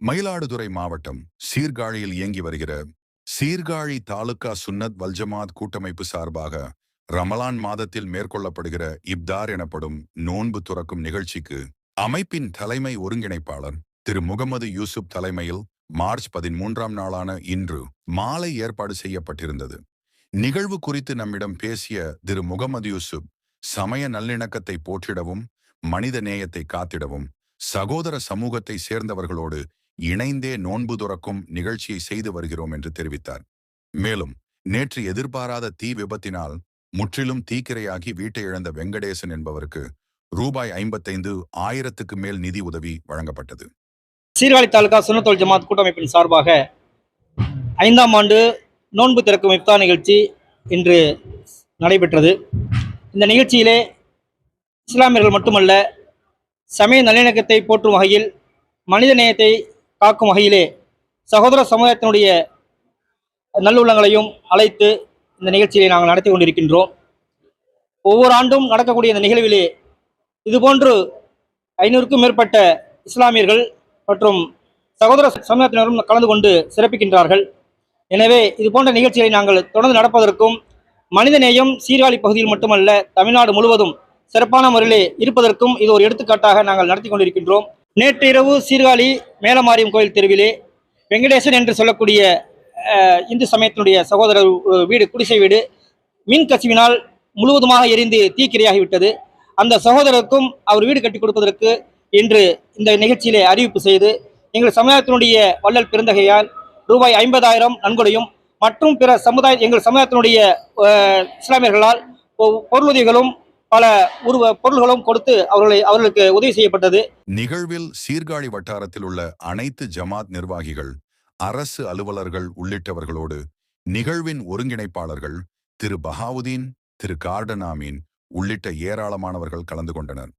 மயிலாடுதுறை மாவட்டம் சீர்காழியில் இயங்கி வருகிற சீர்காழி தாலுகா சுன்னத் வல்ஜமாத் கூட்டமைப்பு சார்பாக ரமலான் மாதத்தில் மேற்கொள்ளப்படுகிற இப்தார் எனப்படும் நோன்பு துறக்கும் நிகழ்ச்சிக்கு அமைப்பின் தலைமை ஒருங்கிணைப்பாளர் திரு முகமது யூசுப் தலைமையில் மார்ச் பதிமூன்றாம் நாளான இன்று மாலை ஏற்பாடு செய்யப்பட்டிருந்தது. நிகழ்வு குறித்து நம்மிடம் பேசிய திரு முகமது யூசுப் சமய நல்லிணக்கத்தை போற்றிடவும் மனித நேயத்தை காத்திடவும் சகோதர சமூகத்தை சேர்ந்தவர்களோடு இணைந்தே நோன்பு துறக்கும் நிகழ்ச்சியை செய்து வருகிறோம் என்று தெரிவித்தார். மேலும் நேற்று எதிர்பாராத தீ விபத்தினால் முற்றிலும் தீக்கிரையாகி வீட்டை இழந்த வெங்கடேசன் என்பவருக்கு ரூபாய் ஐம்பத்தைந்து ஆயிரத்துக்கு மேல் நிதி உதவி வழங்கப்பட்டது. சீர்காழி தாலுகா சுனத்தோல் ஜமாத் கூட்டமைப்பின் சார்பாக ஐந்தாம் ஆண்டு நோன்பு திறக்கும் இப்தா நிகழ்ச்சி இன்று நடைபெற்றது. இந்த நிகழ்ச்சியிலே இஸ்லாமியர்கள் மட்டுமல்ல சமய நல்லிணக்கத்தை போற்றும் வகையில் மனித நேயத்தை காக்கும் வகையிலே சகோதர சமுதாயத்தினுடைய நல்லுள்ளங்களையும் அழைத்து இந்த நிகழ்ச்சியை நாங்கள் நடத்தி கொண்டிருக்கின்றோம். ஒவ்வொரு ஆண்டும் நடக்கக்கூடிய இந்த நிகழ்விலே இதுபோன்று ஐநூறுக்கும் மேற்பட்ட இஸ்லாமியர்கள் மற்றும் சகோதர சமூகத்தினரும் கலந்து கொண்டு சிறப்பிக்கின்றார்கள். எனவே இது போன்ற நிகழ்ச்சிகளை நாங்கள் தொடர்ந்து நடப்பதற்கும் மனிதநேயம் சீர்காழி பகுதியில் மட்டுமல்ல தமிழ்நாடு முழுவதும் சிறப்பான முறையிலே இருப்பதற்கும் இது ஒரு எடுத்துக்காட்டாக நாங்கள் நடத்தி கொண்டிருக்கின்றோம். நேற்று இரவு சீர்காழி மேலமாரியம் கோயில் தெருவிலே வெங்கடேசன் என்று சொல்லக்கூடிய இந்து சமயத்தினுடைய சகோதரர் வீடு குடிசை வீடு மின் கசிவினால் முழுவதுமாக எரிந்து தீக்கிரையாகிவிட்டது. அந்த சகோதரருக்கும் அவர் வீடு கட்டி கொடுப்பதற்கு இன்று இந்த நிகழ்ச்சியிலே அறிவிப்பு செய்து எங்கள் சமுதாயத்தினுடைய வள்ளல் பெருந்தகையால் ரூபாய் ஐம்பதாயிரம் நன்கொடையும் மற்றும் பிற சமுதாய எங்கள் சமுதாயத்தினுடைய இஸ்லாமியர்களால் பொருளுதவிகளும் பல உருவ பொருள்களும் கொடுத்து அவர்களை அவர்களுக்கு உதவி செய்யப்பட்டது. நிகழ்வில் சீர்காழி வட்டாரத்தில் உள்ள அனைத்து ஜமாத் நிர்வாகிகள் அரசு அலுவலர்கள் உள்ளிட்டவர்களோடு நிகழ்வின் ஒருங்கிணைப்பாளர்கள் திரு பஹாவுதீன் திரு கார்டன் உள்ளிட்ட ஏராளமானவர்கள் கலந்து கொண்டனர்.